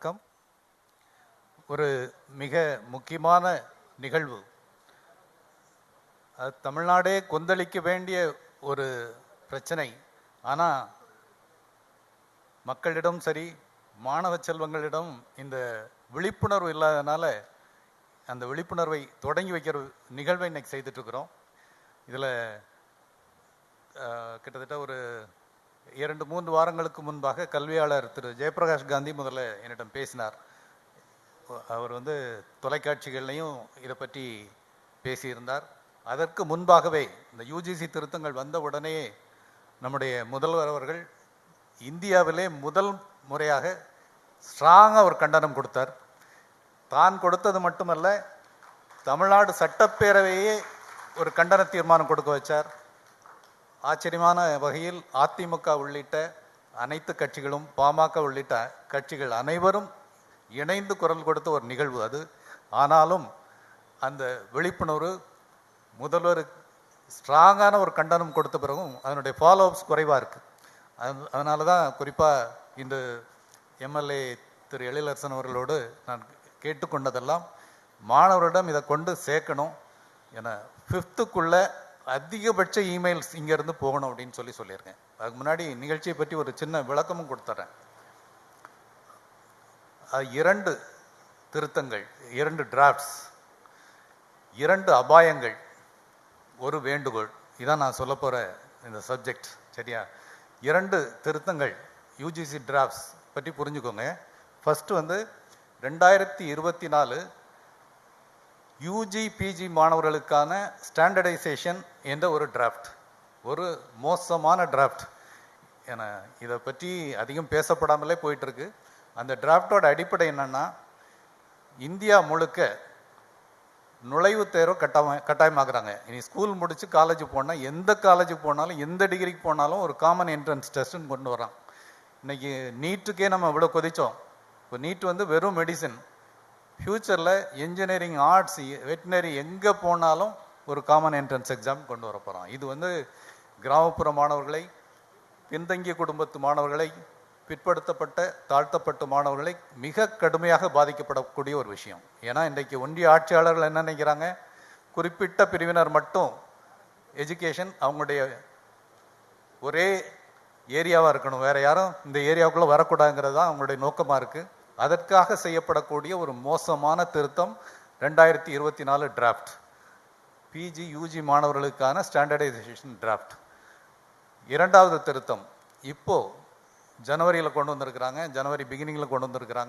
வணக்கம். ஒரு மிக முக்கியமான நிகழ்வு. அது தமிழ்நாடே கொந்தளிக்க வேண்டிய ஒரு பிரச்சனை. ஆனால் மக்களிடம் சரி மாணவ செல்வங்களிடம் இந்த விழிப்புணர்வு இல்லாதனால அந்த விழிப்புணர்வை தொடங்கி வைக்கிற நிகழ்வை இன்னைக்கு செய்துட்டு இருக்கிறோம். இதில் கிட்டத்தட்ட ஒரு இரண்டு மூன்று வாரங்களுக்கு முன்பாக கல்வியாளர் திரு. ஜெயபிரகாஷ் காந்தி முதல்ல என்னிடம் பேசினார். அவர் வந்து தொலைக்காட்சிகள்லையும் இதை பற்றி பேசியிருந்தார். அதற்கு முன்பாகவே இந்த யூஜிசி திருத்தங்கள் வந்த உடனே நம்முடைய முதல்வர் அவர்கள் இந்தியாவிலே முதல் முறையாக ஸ்ட்ராங்காக ஒரு கண்டனம் கொடுத்தார். தான் கொடுத்தது மட்டுமல்ல தமிழ்நாடு சட்டப்பேரவையே ஒரு கண்டன தீர்மானம் கொடுக்க வச்சார். ஆச்சரியமான வகையில் அதிமுக உள்ளிட்ட அனைத்து கட்சிகளும் பாமக உள்ளிட்ட கட்சிகள் அனைவரும் இணைந்து குரல் கொடுத்த ஒரு நிகழ்வு அது. ஆனாலும் அந்த விழிப்புணர்வு முதல்வர் ஸ்ட்ராங்கான ஒரு கண்டனம் கொடுத்த பிறகும் அதனுடைய ஃபாலோ அப்ஸ் குறைவாக இருக்குது அதனால தான் குறிப்பாக இந்த எம்எல்ஏ திரு எழிலரசன் அவர்களோடு நான் கேட்டுக்கொண்டதெல்லாம் மாணவரிடம் இதை கொண்டு சேர்க்கணும் என ஃபிஃப்த்துக்குள்ளே அதிகபட்ச இமெயில்ஸ் இங்கேருந்து போகணும் அப்படின்னு சொல்லி சொல்லியிருக்கேன். அதுக்கு முன்னாடி நிகழ்ச்சியை பற்றி ஒரு சின்ன விளக்கமும் கொடுத்துட்றேன் இரண்டு திருத்தங்கள் இரண்டு டிராஃப்ட்ஸ் இரண்டு அபாயங்கள் ஒரு வேண்டுகோள். இதான் நான் சொல்ல போகிற இந்த சப்ஜெக்ட் சரியா? இரண்டு திருத்தங்கள் யூஜிசி டிராஃப்ட்ஸ் பற்றி புரிஞ்சுக்கோங்க. ஃபஸ்ட்டு வந்து ரெண்டாயிரத்தி இருபத்தி நாலு யூஜி பிஜி மாணவர்களுக்கான ஸ்டாண்டர்டைசேஷன் என்ற ஒரு டிராஃப்ட் ஒரு மோசமான டிராஃப்ட் என இதை பற்றி அதிகம் பேசப்படாமலே போயிட்டுருக்கு. அந்த டிராஃப்டோட அடிப்படை என்னென்னா இந்தியா முழுக்க நுழைவுத் தேர்வு கட்டாய கட்டாயமாக்குறாங்க. இனி ஸ்கூல் முடித்து காலேஜ் போனால் எந்த காலேஜ் போனாலும் எந்த டிகிரிக்கு போனாலும் ஒரு காமன் என்ட்ரன்ஸ் டெஸ்ட்டுன்னு கொண்டு வரான் இன்றைக்கி நீட்டுக்கே நம்ம இவ்வளோ கொதித்தோம் இப்போ நீட் வந்து வெறும் மெடிசன் ஃப்யூச்சரில் இன்ஜினியரிங் ஆர்ட்ஸ் வெட்டினரி எங்கே போனாலும் ஒரு காமன் என்ட்ரன்ஸ் எக்ஸாம் கொண்டு வரப்போகிறோம் இது வந்து கிராமப்புற மாணவர்களை பின்தங்கிய குடும்பத்து மாணவர்களை பிற்படுத்தப்பட்ட தாழ்த்தப்பட்ட மாணவர்களை மிக கடுமையாக பாதிக்கப்படக்கூடிய ஒரு விஷயம். ஏன்னா இன்றைக்கு ஒன்றிய ஆட்சியாளர்கள் என்ன நினைக்கிறாங்க? குறிப்பிட்ட பிரிவினர் மட்டும் எஜுகேஷன் அவங்களுடைய ஒரே ஏரியாவாக இருக்கணும். வேறு யாரும் இந்த ஏரியாவுக்குள்ளே வரக்கூடாதுங்கிறது தான் அவங்களுடைய நோக்கமாக இருக்குது அதற்காக செய்யப்படக்கூடிய ஒரு மோசமான திருத்தம் ரெண்டாயிரத்தி இருபத்தி நாலு டிராஃப்ட் பிஜி யூஜி மாணவர்களுக்கான ஸ்டாண்டர்டைசேஷன் டிராஃப்ட் இரண்டாவது திருத்தம். இப்போ ஜனவரியில் கொண்டு வந்திருக்கிறாங்க ஜனவரி பிகினிங்கில் கொண்டு வந்திருக்கிறாங்க.